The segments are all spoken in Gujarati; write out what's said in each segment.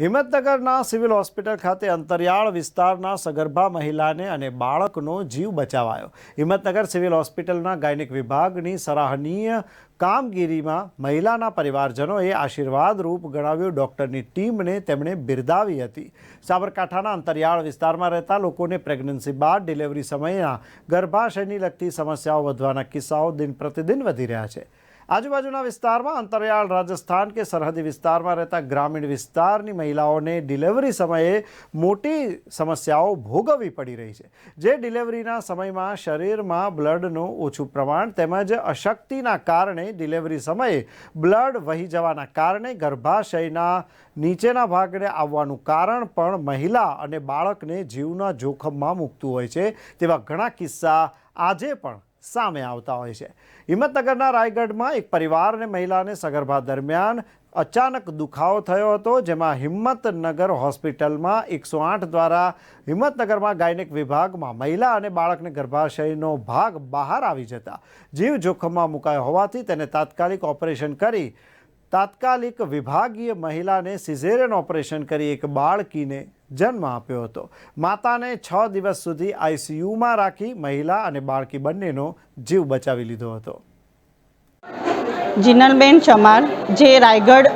હિંમતનગરના સિવિલ હોસ્પિટલ ખાતે અંતરિયાળ વિસ્તારના સગર્ભા મહિલાને અને બાળકનો જીવ બચાવાયો. હિંમતનગર સિવિલ હોસ્પિટલના ગાયનિક વિભાગની સરાહનીય કામગીરીમાં મહિલાના પરિવારજનોએ આશીર્વાદરૂપ ગણાવ્યું. ડૉક્ટરની ટીમને તેમણે બિરદાવી હતી. સાબરકાંઠાના અંતરિયાળ વિસ્તારમાં રહેતા લોકોને પ્રેગ્નન્સી બાદ ડિલિવરી સમયના ગર્ભાશયની લગતી સમસ્યાઓ વધવાના કિસ્સાઓ દિન પ્રતિદિન વધી રહ્યા છે. આજુબાજુના વિસ્તારમાં અંતરિયાળ રાજસ્થાન કે સરહદી વિસ્તારમાં રહેતા ગ્રામીણ વિસ્તારની મહિલાઓને ડિલિવરી સમયે મોટી સમસ્યાઓ ભોગવવી પડી રહી છે. જે ડિલિવરીના સમયમાં શરીરમાં બ્લડનું ઓછું પ્રમાણ તેમજ અશક્તિના કારણે ડિલિવરી સમયે બ્લડ વહી જવાના કારણે ગર્ભાશયના નીચેના ભાગને આવવાનું કારણ પણ મહિલા અને બાળકને જીવના જોખમમાં મૂકતું હોય છે. તેવા ઘણા કિસ્સા આજે પણ સામે આવતા હોય છે. હિંમતનગરના રાયગઢમાં એક પરિવાર અને મહિલાને સગર્ભા દરમિયાન અચાનક દુખાવો થયો હતો, જેમાં હિંમતનગર હોસ્પિટલમાં એકસો આઠ દ્વારા હિંમતનગરમાં ગાયનિક વિભાગમાં મહિલા અને બાળકને ગર્ભાશયનો ભાગ બહાર આવી જતા જીવ જોખમમાં મુકાયો હોવાથી તેને તાત્કાલિક ઓપરેશન કરી તાત્કાલિક વિભાગીય મહિલાને સિઝેરિયન ઓપરેશન કરી એક બાળકીને જન્મ આપ્યો હતો. માતાને છ દિવસ સુધી આઈસીયુમાં રાખી મહિલા અને બાળકી બંનેનો જીવ બચાવી લીધો હતો. જીનલબેન ચમાર, જે રાયગઢ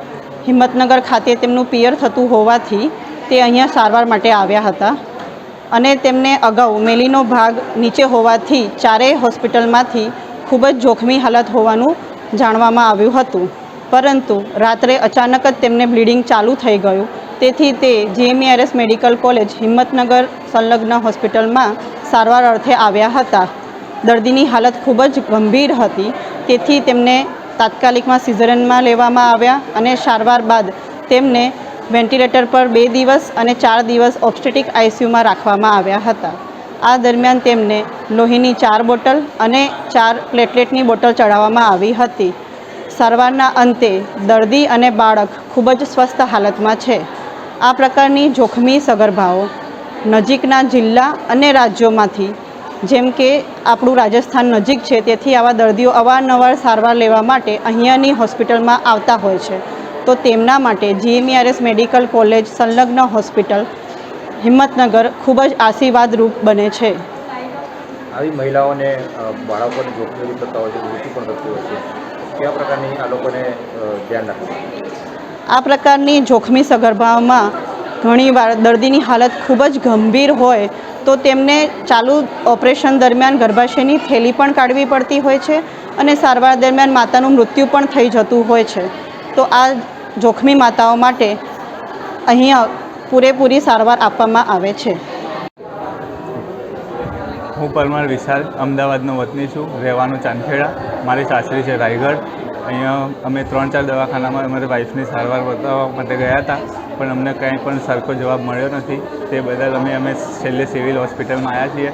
હિંમતનગર ખાતે તેમનું પિયર થતું હોવાથી તે અહીંયા સારવાર માટે આવ્યા હતા અને તેમને અગાઉ મેલીનો ભાગ નીચે હોવાથી ચારેય હોસ્પિટલમાંથી ખૂબ જ જોખમી હાલત હોવાનું જાણવામાં આવ્યું હતું. પરંતુ રાત્રે અચાનક જ તેમને બ્લીડિંગ ચાલુ થઈ ગયું. તેથી તે જીએમઈઆરએસ મેડિકલ કોલેજ હિંમતનગર સંલગ્ન હોસ્પિટલમાં સારવાર અર્થે આવ્યા હતા. દર્દીની હાલત ખૂબ જ ગંભીર હતી. તેથી તેમને તાત્કાલિકમાં સિઝરનમાં લેવામાં આવ્યા અને સારવાર બાદ તેમને વેન્ટિલેટર પર બે દિવસ અને ચાર દિવસ ઓબ્સ્ટેટિક આઈસીયુમાં રાખવામાં આવ્યા હતા. આ દરમિયાન તેમને લોહીની ચાર બોટલ અને ચાર પ્લેટલેટની બોટલ ચડાવવામાં આવી હતી. સારવારના અંતે દર્દી અને બાળક ખૂબ જ સ્વસ્થ હાલતમાં છે. આ પ્રકારની જોખમી સગર્ભાઓ નજીકના જિલ્લા અને રાજ્યોમાંથી, જેમ કે આપણું રાજસ્થાન નજીક છે, તેથી આવા દર્દીઓ અવારનવાર સારવાર લેવા માટે અહીંયાની હોસ્પિટલમાં આવતા હોય છે. તો તેમના માટે જીએમઈઆરએસ મેડિકલ કોલેજ, સંલગ્ન હોસ્પિટલ, હિંમતનગર ખૂબ જ આશીર્વાદરૂપ બને છે. આવી મહિલાઓને બાળકોને જોખમી પણ થતું હોય છે. કેવા પ્રકારની આ લોકોને ધ્યાન રાખવું? આ પ્રકારની જોખમી સગર્ભાઓમાં ઘણીવાર દર્દીની હાલત ખૂબ જ ગંભીર હોય તો તેમને ચાલુ ઓપરેશન દરમિયાન ગર્ભાશયની થેલી પણ કાઢવી પડતી હોય છે અને સારવાર દરમિયાન માતાનું મૃત્યુ પણ થઈ જતું હોય છે. તો આ જોખમી માતાઓ માટે અહીંયા પૂરેપૂરી સારવાર આપવામાં આવે છે. હું પરમાર વિશાલ, અમદાવાદનો વતની છું, રહેવાનું ચાંદખેડા. મારી સાસરી છે રાયગઢ. અહીંયા અમે ત્રણ ચાર દવાખાનામાં અમારી વાઈફની સારવાર બતાવવા માટે ગયા હતા, પણ અમને કંઈ પણ સરખો જવાબ મળ્યો નથી. તે બદલ અમે અમે છેલ્લે સિવિલ હોસ્પિટલમાં આવ્યા છીએ.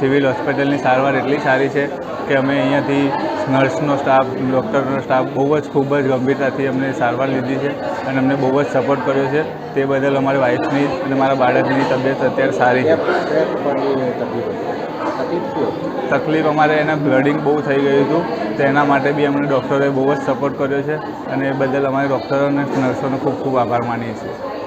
સિવિલ હોસ્પિટલની સારવાર એટલી સારી છે કે અમે અહીંયાથી નર્સનો સ્ટાફ, ડૉક્ટરનો સ્ટાફ બહુ જ ખૂબ જ ગંભીરતાથી અમને સારવાર લીધી છે અને અમને બહુ જ સપોર્ટ કર્યો છે. તે બદલ અમારી વાઈફની અને મારા બાળકની તબિયત અત્યારે સારી છે. તકલીફ અમારે એના બ્લડિંગ બહુ થઈ ગયું હતું. તો એના માટે બી અમને ડૉક્ટરોએ બહુ જ સપોર્ટ કર્યો છે. અને એ બદલ અમારે ડૉક્ટરો અને નર્સોનો ખૂબ ખૂબ આભાર માનીએ છીએ.